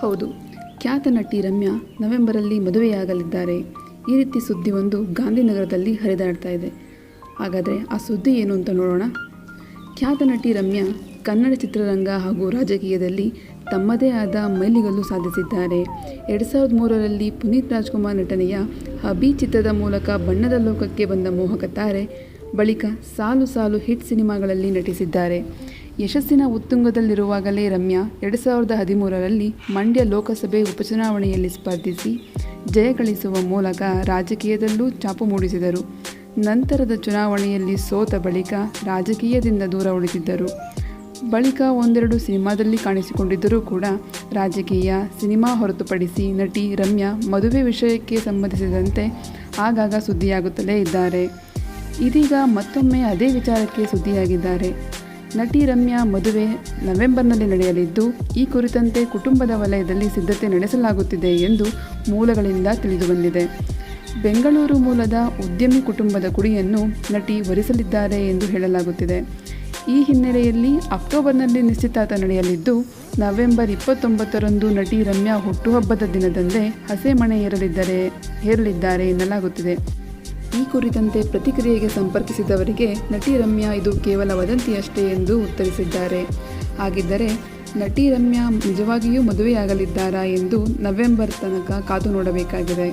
ಹೌದು, ಖ್ಯಾತ ನಟಿ ರಮ್ಯಾ ನವೆಂಬರಲ್ಲಿ ಮದುವೆಯಾಗಲಿದ್ದಾರೆ. ಈ ರೀತಿ ಸುದ್ದಿ ಒಂದು ಗಾಂಧಿನಗರದಲ್ಲಿ ಹರಿದಾಡ್ತಾ ಇದೆ. ಹಾಗಾದರೆ ಆ ಸುದ್ದಿ ಏನು ಅಂತ ನೋಡೋಣ. ಖ್ಯಾತ ನಟಿ ರಮ್ಯಾ ಕನ್ನಡ ಚಿತ್ರರಂಗ ಹಾಗೂ ರಾಜಕೀಯದಲ್ಲಿ ತಮ್ಮದೇ ಆದ ಮೈಲಿಗಲ್ಲು ಸಾಧಿಸಿದ್ದಾರೆ. ಎರಡು ಸಾವಿರದ ಮೂರರಲ್ಲಿ ಪುನೀತ್ ರಾಜ್ಕುಮಾರ್ ನಟನೆಯ ಹಬಿ ಚಿತ್ರದ ಮೂಲಕ ಬಣ್ಣದ ಲೋಕಕ್ಕೆ ಬಂದ ಮೋಹಕ ತಾರೆ ಬಳಿಕ ಸಾಲು ಸಾಲು ಹಿಟ್ ಸಿನಿಮಾಗಳಲ್ಲಿ ನಟಿಸಿದ್ದಾರೆ. ಯಶಸ್ಸಿನ ಉತ್ತುಂಗದಲ್ಲಿರುವಾಗಲೇ ರಮ್ಯಾ ಎರಡು ಸಾವಿರದ ಹದಿಮೂರರಲ್ಲಿ ಮಂಡ್ಯ ಲೋಕಸಭೆ ಉಪಚುನಾವಣೆಯಲ್ಲಿ ಸ್ಪರ್ಧಿಸಿ ಜಯ ಗಳಿಸುವ ಮೂಲಕ ರಾಜಕೀಯದಲ್ಲೂ ಚಾಪು ಮೂಡಿಸಿದರು. ನಂತರದ ಚುನಾವಣೆಯಲ್ಲಿ ಸೋತ ಬಳಿಕ ರಾಜಕೀಯದಿಂದ ದೂರ ಉಳಿದಿದ್ದರು. ಬಳಿಕ ಒಂದೆರಡು ಸಿನಿಮಾದಲ್ಲಿ ಕಾಣಿಸಿಕೊಂಡಿದ್ದರೂ ಕೂಡ ರಾಜಕೀಯ ಸಿನಿಮಾ ಹೊರತುಪಡಿಸಿ ನಟಿ ರಮ್ಯಾ ಮದುವೆ ವಿಷಯಕ್ಕೆ ಸಂಬಂಧಿಸಿದಂತೆ ಆಗಾಗ ಸುದ್ದಿಯಾಗುತ್ತಲೇ ಇದ್ದಾರೆ. ಇದೀಗ ಮತ್ತೊಮ್ಮೆ ಅದೇ ವಿಚಾರಕ್ಕೆ ಸುದ್ದಿಯಾಗಿದ್ದಾರೆ. ನಟಿ ರಮ್ಯಾ ಮದುವೆ ನವೆಂಬರ್ನಲ್ಲಿ ನಡೆಯಲಿದ್ದು, ಈ ಕುರಿತಂತೆ ಕುಟುಂಬದ ವಲಯದಲ್ಲಿ ಸಿದ್ಧತೆ ನಡೆಸಲಾಗುತ್ತಿದೆ ಎಂದು ಮೂಲಗಳಿಂದ ತಿಳಿದುಬಂದಿದೆ. ಬೆಂಗಳೂರು ಮೂಲದ ಉದ್ಯಮಿ ಕುಟುಂಬದ ಕುಡಿಯನ್ನು ನಟಿ ವರಿಸಲಿದ್ದಾರೆ ಎಂದು ಹೇಳಲಾಗುತ್ತಿದೆ. ಈ ಹಿನ್ನೆಲೆಯಲ್ಲಿ ಅಕ್ಟೋಬರ್ನಲ್ಲಿ ನಿಶ್ಚಿತಾರ್ಥ ನಡೆಯಲಿದ್ದು, ನವೆಂಬರ್ ಇಪ್ಪತ್ತೊಂಬತ್ತರಂದು ನಟಿ ರಮ್ಯಾ ಹುಟ್ಟುಹಬ್ಬದ ದಿನದಂದೇ ಹಸೆ ಮಣೆ ಏರಲಿದ್ದಾರೆ ಏರಲಿದ್ದಾರೆ ಎನ್ನಲಾಗುತ್ತಿದೆ. ಈ ಕುರಿತಂತೆ ಪ್ರತಿಕ್ರಿಯೆಗೆ ಸಂಪರ್ಕಿಸಿದವರಿಗೆ ನಟಿ ರಮ್ಯಾ ಇದು ಕೇವಲ ವದಂತಿಯಷ್ಟೇ ಎಂದು ಉತ್ತರಿಸಿದ್ದಾರೆ. ಹಾಗಿದ್ದರೆ ನಟಿ ರಮ್ಯಾ ನಿಜವಾಗಿಯೂ ಮದುವೆಯಾಗಲಿದ್ದಾರಾ ಎಂದು ನವೆಂಬರ್ ತನಕ ಕಾದು ನೋಡಬೇಕಾಗಿದೆ.